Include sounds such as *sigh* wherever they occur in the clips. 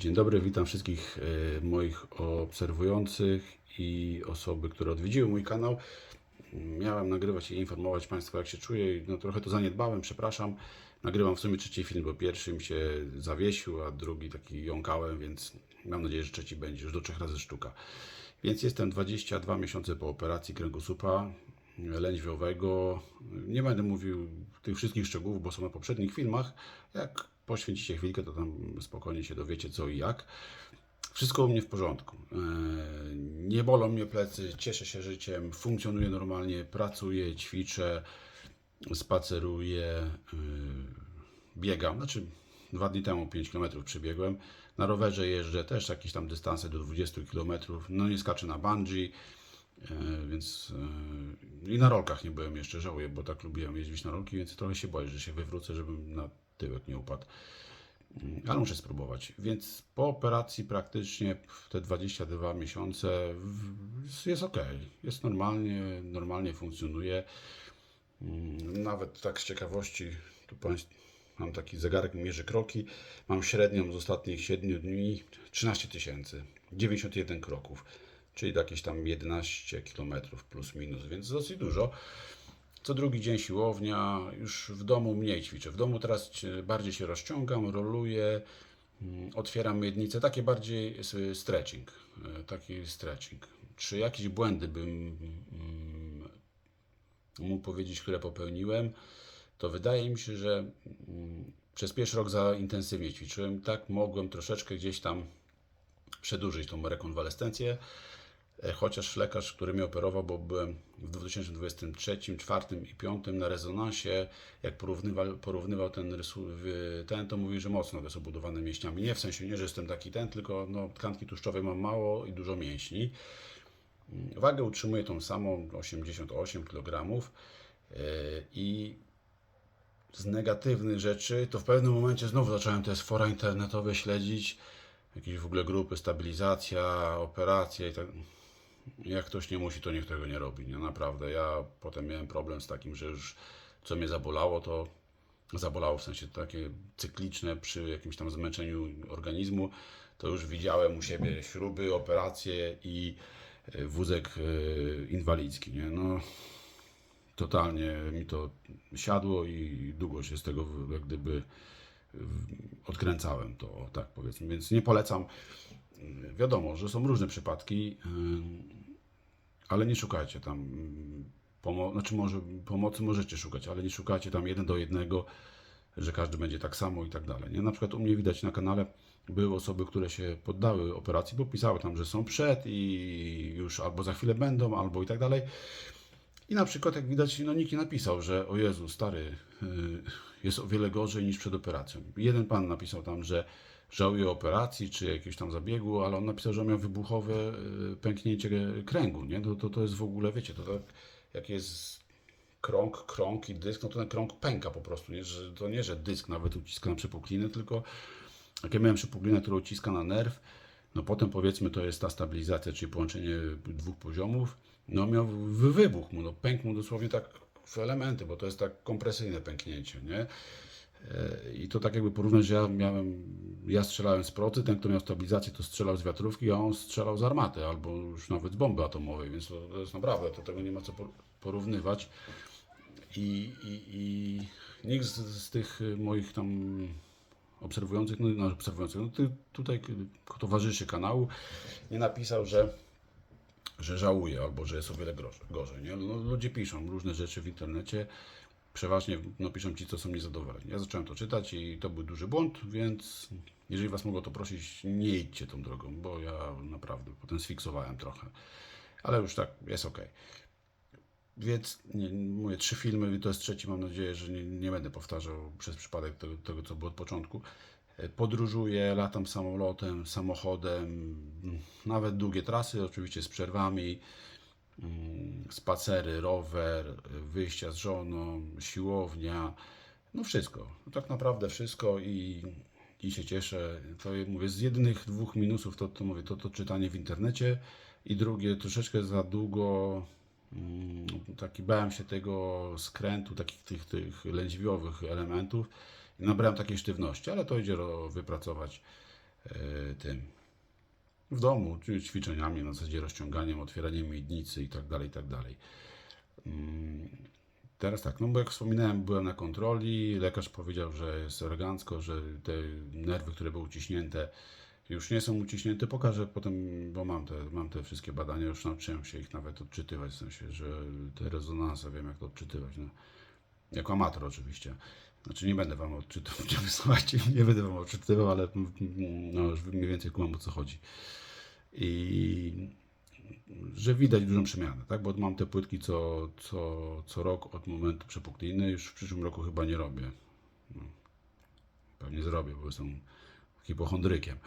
Dzień dobry, witam wszystkich e, moich obserwujących i osoby, które odwiedziły mój kanał. Miałem nagrywać i informować Państwa, jak się czuję. No, trochę to zaniedbałem, przepraszam. Nagrywam w sumie trzeci film, bo pierwszy mi się zawiesił, a drugi taki jąkałem, więc mam nadzieję, że trzeci będzie już do trzech razy sztuka. Więc jestem 22 miesiące po operacji kręgosłupa lędźwiowego. Nie będę mówił tych wszystkich szczegółów, bo są na poprzednich filmach. Jak poświęcicie chwilkę, to tam spokojnie się dowiecie co i jak. Wszystko u mnie w porządku. Eee, Nie bolą mnie plecy, cieszę się życiem, funkcjonuję normalnie, pracuję, ćwiczę, spaceruję, yy, biegam. Znaczy, dwa dni temu 5 km przebiegłem. Na rowerze jeżdżę też jakieś tam dystanse do 20 km. No nie skaczę na bungee, e, więc e, i na rolkach nie byłem jeszcze, żałuję, bo tak lubiłem jeździć na rolki, więc trochę się boję, że się wywrócę, żebym na tyłek nie upadł. Mm, Ale muszę spróbować. Więc po operacji praktycznie te 22 miesiące jest ok. Jest normalnie, normalnie funkcjonuje. Mm, Nawet tak z ciekawości, tu państw, mam taki zegarek, mierzy kroki. Mam średnią z ostatnich 7 dni 13 tysięcy, 91 kroków, czyli jakieś tam 11 km plus minus, więc dosyć dużo. Co drugi dzień siłownia, już w domu mniej ćwiczę. W domu teraz bardziej się rozciągam, roluję, mm, otwieram miednicę, takie bardziej stretching, e, taki stretching. Czy jakieś błędy bym mm, mógł powiedzieć, które popełniłem, to wydaje mi się, że mm, przez pierwszy rok za intensywnie ćwiczyłem. Tak mogłem troszeczkę gdzieś tam przedłużyć tą rekonwalescencję. E, Chociaż lekarz, który mnie operował, bo byłem w 2023, 2024 i 2025 na rezonansie, jak porównywał, porównywał ten, ten, to mówi, że mocno jest obudowany mięśniami. Nie w sensie nie, że jestem taki ten, tylko no, tkanki tłuszczowej mam mało i dużo mięśni. Wagę utrzymuję tą samą, 88 kg. e, I z negatywnych rzeczy, to w pewnym momencie znowu zacząłem te fora internetowe śledzić. Jakieś w ogóle grupy, stabilizacja, operacje i tak. Jak ktoś nie musi, to niech tego nie robi. Nie? Naprawdę. Ja potem miałem problem z takim, że już co mnie zabolało, to zabolało w sensie takie cykliczne przy jakimś tam zmęczeniu organizmu, to już widziałem u siebie śruby, operacje i e, wózek e, inwalidzki. Nie? No, totalnie mi to siadło i długo się z tego jak gdyby odkręcałem to, tak powiedzmy, więc nie polecam. Wiadomo, że są różne przypadki, ale nie szukajcie tam ym, pomo- znaczy może pomocy możecie szukać, ale nie szukajcie tam jeden do jednego, że każdy będzie tak samo i tak dalej. Nie? Na przykład u mnie widać na kanale były osoby, które się poddały operacji, bo pisały tam, że są przed i już albo za chwilę będą, albo i tak dalej. I na przykład, jak widać, no nikt nie napisał, że o Jezu, stary, y, jest o wiele gorzej niż przed operacją. Jeden pan napisał tam, że żałuje operacji czy jakiegoś tam zabiegu, ale on napisał, że miał wybuchowe y, pęknięcie kręgu, nie? To, to, to jest w ogóle, wiecie, to tak jak jest krąg, krąg i dysk, no to ten krąg pęka po prostu, nie? Że, to nie, że dysk nawet uciska na przepuklinę, tylko jak ja miałem przepuklinę, która uciska na nerw, no potem powiedzmy to jest ta stabilizacja, czyli połączenie dwóch poziomów, no miał wy- wybuch mu, no pękł mu dosłownie tak w elementy, bo to jest tak kompresyjne pęknięcie, nie? I to tak jakby porównać, że ja miałem, ja strzelałem z procy, ten kto miał stabilizację to strzelał z wiatrówki, a on strzelał z armaty albo już nawet z bomby atomowej, więc to, jest naprawdę, to tego nie ma co por- porównywać. I, i, i nikt z, z tych moich tam obserwujących, no, no obserwujących, no ty, tutaj towarzyszy kanału nie napisał, że, że żałuje albo że jest o wiele gorzej. gorzej nie? No, ludzie piszą różne rzeczy w internecie, przeważnie no, piszą ci, co są niezadowoleni. Ja zacząłem to czytać i to był duży błąd, więc jeżeli Was mogę o to prosić, nie idźcie tą drogą, bo ja naprawdę potem sfiksowałem trochę. Ale już tak, jest ok. Więc nie, mówię, trzy filmy, to jest trzeci, mam nadzieję, że nie, nie będę powtarzał przez przypadek tego, tego, co było od początku. E, Podróżuję, latam samolotem, samochodem, mm, nawet długie trasy, oczywiście z przerwami, spacery, rower, wyjścia z żoną, siłownia, no wszystko. Tak naprawdę wszystko i, i się cieszę. To mówię, z jedynych dwóch minusów to, to mówię, to, to czytanie w internecie i drugie, troszeczkę za długo mm, taki bałem się tego skrętu, takich tych, tych lędźwiowych elementów i nabrałem takiej sztywności, ale to idzie wypracować e, tym w domu, czyli ćwiczeniami na zasadzie rozciąganiem, otwieraniem miednicy tak dalej, tak. Mm, Teraz tak, no bo jak wspominałem, byłem na kontroli, lekarz powiedział, że jest elegancko, że te nerwy, które były uciśnięte, już nie są uciśnięte. Pokażę potem, bo mam te, mam te wszystkie badania, już nauczyłem się ich nawet odczytywać, w sensie, że te rezonanse wiem jak to odczytywać. No. Jako amator oczywiście. Znaczy nie będę wam odczytywał, *laughs* słuchajcie, nie będę wam odczytywał, ale no, już mniej więcej kumam o co chodzi. I że widać dużą przemianę, tak? Bo mam te płytki co, co, co rok od momentu przepukliny, już w przyszłym roku chyba nie robię. No, pewnie zrobię, bo jestem hipochondrykiem.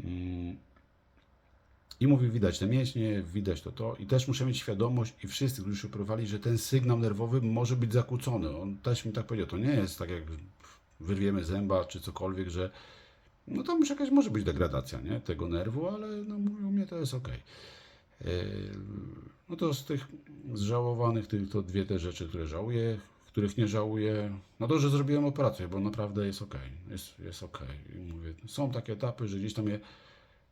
Mm. I mówi, widać te mięśnie, widać to, to. I też muszę mieć świadomość, i wszyscy, którzy się operowali, że ten sygnał nerwowy może być zakłócony. On też mi tak powiedział, to nie jest tak jak wyrwiemy zęba czy cokolwiek, że no tam już jakaś może być degradacja nie? tego nerwu, ale no, mówią, mnie to jest ok. No to z tych zżałowanych, tych, to dwie te rzeczy, które żałuję, których nie żałuję, no to, że zrobiłem operację, bo naprawdę jest ok, jest, jest ok. I mówię, są takie etapy, że gdzieś tam je,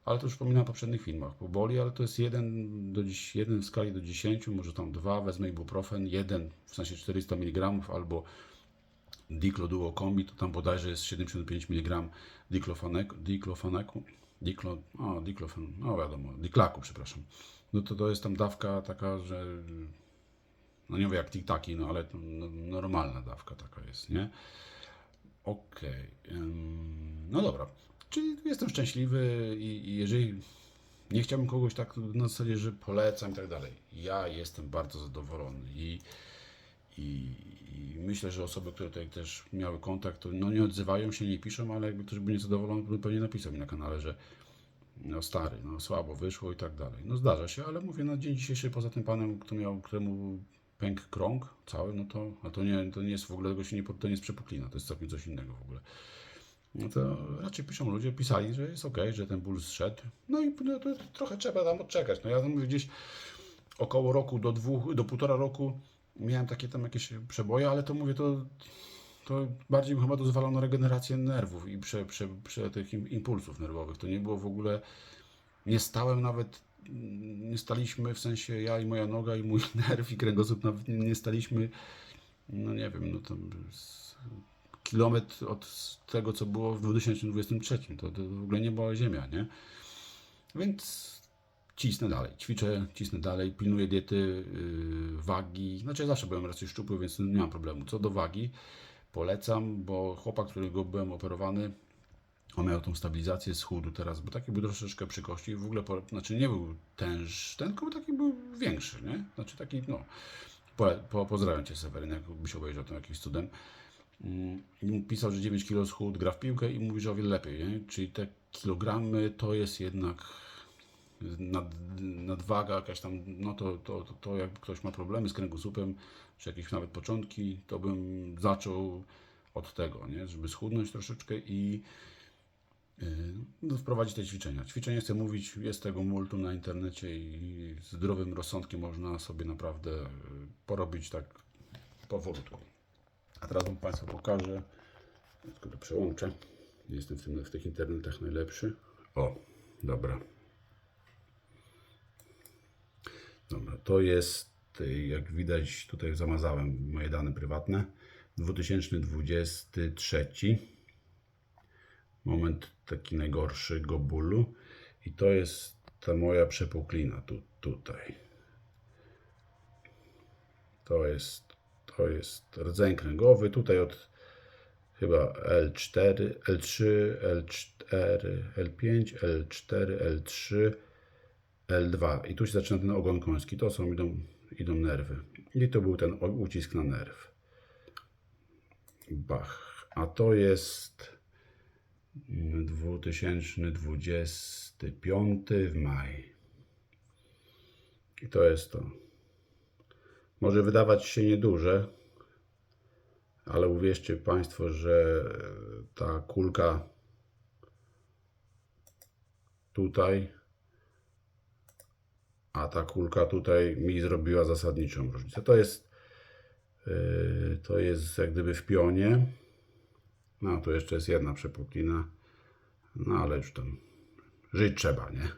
ale to już wspominałem w poprzednich filmach, bo boli, ale to jest jeden, do dziś, jeden w skali do 10, może tam dwa, wezmę ibuprofen, jeden, w sensie 400 mg, albo Dicloduo kombi, to tam bodajże jest 75 mg diklofenaku, diklofenaku, diklo, o, diklofen, no wiadomo, diklaku, przepraszam. No to to jest tam dawka taka, że no nie wiem jak tiktaki, no ale no, normalna dawka taka jest, nie? Okej, ym, no dobra, czyli jestem szczęśliwy i, i jeżeli nie chciałbym kogoś tak na zasadzie, że polecam i tak dalej. Ja jestem bardzo zadowolony i, i, i myślę, że osoby, które tutaj też miały kontakt, to no nie odzywają się, nie piszą, ale jakby ktoś był niezadowolony, to pewnie napisał mi na kanale, że no stary, no słabo wyszło i tak dalej. No zdarza się, ale mówię na dzień dzisiejszy poza tym panem, kto miał, któremu pękł krąg cały, no to, a to nie, to nie jest w ogóle, tego się nie, to nie jest przepuklina, to jest całkiem coś innego w ogóle. No to raczej piszą ludzie, pisali, że jest ok, że ten ból zszedł. No i no, to trochę trzeba tam odczekać. No ja tam gdzieś około roku do dwóch, do półtora roku miałem takie tam jakieś przeboje, ale to mówię, to, to bardziej bym chyba to na regenerację nerwów i prze, prze, prze tych im- impulsów nerwowych. To nie było w ogóle, nie stałem nawet, nie staliśmy, w sensie ja i moja noga i mój *laughs* nerw i kręgosłup nie, staliśmy, no nie wiem, no tam kilometr od tego, co było w 2023. To, to w ogóle nie była ziemia, nie? Więc cisnę dalej, ćwiczę, cisnę dalej, pilnuję diety, yy, wagi. Znaczy ja zawsze byłem raczej szczupły, więc nie mam problemu. Co do wagi, polecam, bo chłopak, którego byłem operowany, on miał tą stabilizację schudł teraz, bo taki był troszeczkę przy kości, w ogóle, po, znaczy nie był tęż, ten tylko taki był większy, nie? Znaczy taki, no, po, po, pozdrawiam Cię Seweryn, jakbyś obejrzał to jakimś cudem. Mm, Pisał, że 9 kg schudł, gra w piłkę i mówi, że o wiele lepiej, nie? Czyli te kilogramy to jest jednak nad, nadwaga jakaś tam, no to, to, to, to jak ktoś ma problemy z kręgosłupem, czy jakieś nawet początki, to bym zaczął od tego, nie? żeby schudnąć troszeczkę i yy, no, wprowadzić te ćwiczenia. Ćwiczenie chcę mówić, jest tego multum na internecie i zdrowym rozsądkiem można sobie naprawdę yy, porobić tak powolutku. A teraz Wam Państwu pokażę, tylko to przełączę, jestem w, tym, w tych internetach najlepszy. O, dobra. Dobra, to jest, jak widać, tutaj zamazałem moje dane prywatne. 2023. Moment taki najgorszego bólu. I to jest ta moja przepuklina tu, tutaj. To jest, to jest rdzeń kręgowy. Tutaj od chyba L4, L3, L4, L5, L4, L3. L2 i tu się zaczyna ten ogon koński. To są idą, idą nerwy. I to był ten ucisk na nerw. Bach. A to jest mm, 2025 w maj. I to jest to. Może wydawać się nieduże, ale uwierzcie Państwo, że ta kulka tutaj a ta kulka tutaj mi zrobiła zasadniczą różnicę. To jest, yy, to jest jak gdyby w pionie. No, tu jeszcze jest jedna przepuklina, No ale już tam żyć trzeba, nie?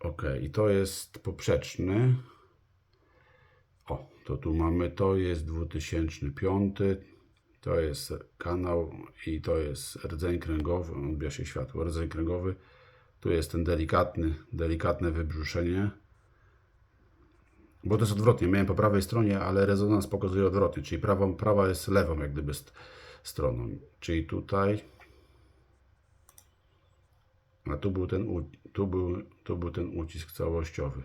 Ok, i to jest poprzeczny. To tu mamy, to jest 2005, to jest kanał i to jest rdzeń kręgowy, odbija się światło, rdzeń kręgowy. Tu jest ten delikatny, delikatne wybrzuszenie. Bo to jest odwrotnie, miałem po prawej stronie, ale rezonans pokazuje odwrotnie, czyli prawą, prawa jest lewą jak gdyby st- stroną. Czyli tutaj, a tu był ten, tu był, tu był ten ucisk całościowy.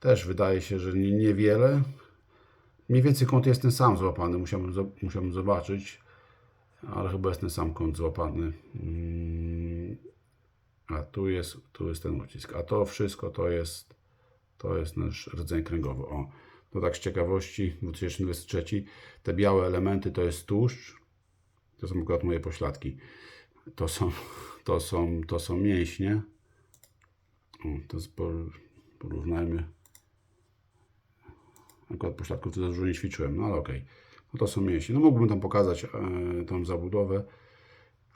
Też wydaje się, że nie, niewiele. Mniej więcej kąt jest ten sam złapany, musiałbym, musiałbym zobaczyć, ale chyba jest ten sam kąt złapany. Mm, A tu jest, tu jest ten ucisk. A to wszystko to jest, to jest nasz rdzeń kręgowy. O, to tak z ciekawości, 2023, te białe elementy to jest tłuszcz, to są akurat moje pośladki. To są, *laughs* to są, to są mięśnie. To jest, por- porównajmy. Akurat pośladków to za dużo nie ćwiczyłem, no ale okej. No to są mięśnie. No mógłbym tam pokazać e, tą zabudowę.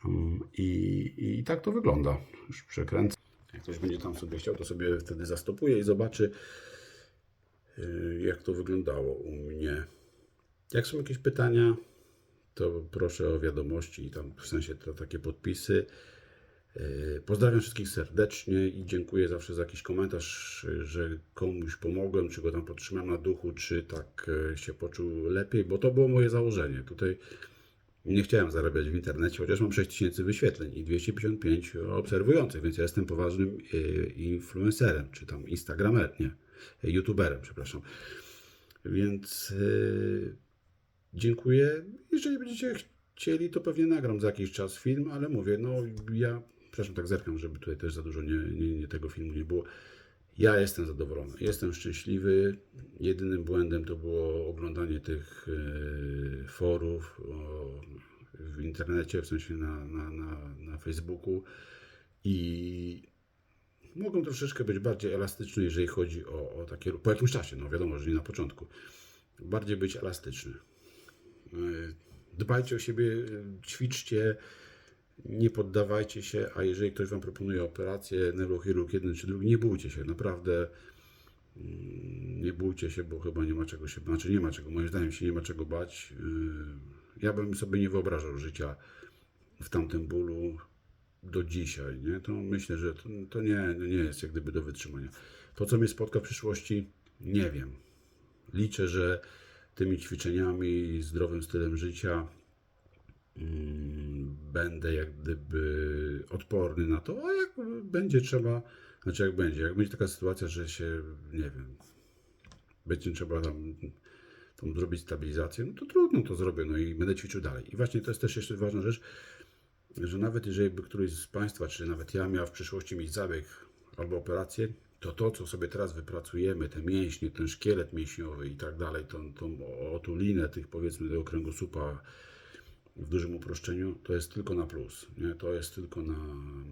Mm, I, I tak to wygląda. Już przekręcę. Jak ktoś będzie tam sobie chciał, to sobie wtedy zastopuje i zobaczy, y, jak to wyglądało u mnie. Jak są jakieś pytania, to proszę o wiadomości i tam w sensie to takie podpisy. Yy, Pozdrawiam wszystkich serdecznie i dziękuję zawsze za jakiś komentarz, że komuś pomogłem, czy go tam podtrzymałem na duchu, czy tak yy, się poczuł lepiej, bo to było moje założenie. Tutaj nie chciałem zarabiać w internecie, chociaż mam 6000 wyświetleń i 255 obserwujących, więc ja jestem poważnym yy, influencerem, czy tam instagramerem, nie, youtuberem, przepraszam. Więc dziękuję. Jeżeli będziecie chcieli, to pewnie nagram za jakiś czas film, ale mówię, no ja, przepraszam, tak zerkam, żeby tutaj też za dużo nie, nie, nie tego filmu nie było. Ja jestem zadowolony, jestem szczęśliwy. Jedynym błędem to było oglądanie tych e, forów w internecie, w sensie na, na, na, na Facebooku i mogą troszeczkę być bardziej elastyczne, jeżeli chodzi o, o takie, po jakimś czasie, no wiadomo, że nie na początku, bardziej być elastyczny. E, Dbajcie o siebie, e, ćwiczcie, nie poddawajcie się, a jeżeli ktoś Wam proponuje operację, neurochirurg jeden czy drugi, nie bójcie się, naprawdę mm, nie bójcie się, bo chyba nie ma czego się, znaczy nie ma czego, moim zdaniem się nie ma czego bać. E, Ja bym sobie nie wyobrażał życia w tamtym bólu do dzisiaj, nie? To myślę, że to, to nie, nie jest jak gdyby do wytrzymania. To, co mnie spotka w przyszłości, nie wiem. Liczę, że tymi ćwiczeniami zdrowym stylem życia mm, będę jak gdyby odporny na to, a jak będzie trzeba, znaczy jak będzie, jak będzie taka sytuacja, że się, nie wiem, będzie trzeba tam, tam zrobić stabilizację, no to trudno to zrobię, no i będę ćwiczył dalej. I właśnie to jest też jeszcze ważna rzecz, że nawet jeżeli by któryś z Państwa, czy nawet ja miał w przyszłości mieć zabieg albo operację, to to, co sobie teraz wypracujemy, te mięśnie, ten szkielet mięśniowy i tak dalej, tą, tą otulinę tych powiedzmy tego kręgosłupa w dużym uproszczeniu, to jest tylko na plus. Nie? To jest tylko na,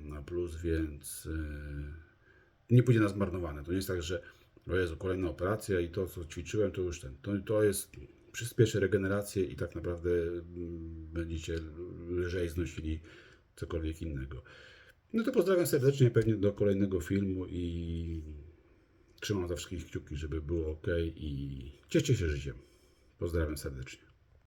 na plus, więc yy, nie pójdzie na zmarnowane. To nie jest tak, że o Jezu, kolejna operacja i to, co ćwiczyłem, to już ten. To, to jest, przyspieszy regenerację i tak naprawdę mm, będziecie lżej znosili cokolwiek innego. No to pozdrawiam serdecznie, pewnie do kolejnego filmu i trzymam za wszystkich kciuki, żeby było ok i cieszcie się życiem. Pozdrawiam serdecznie.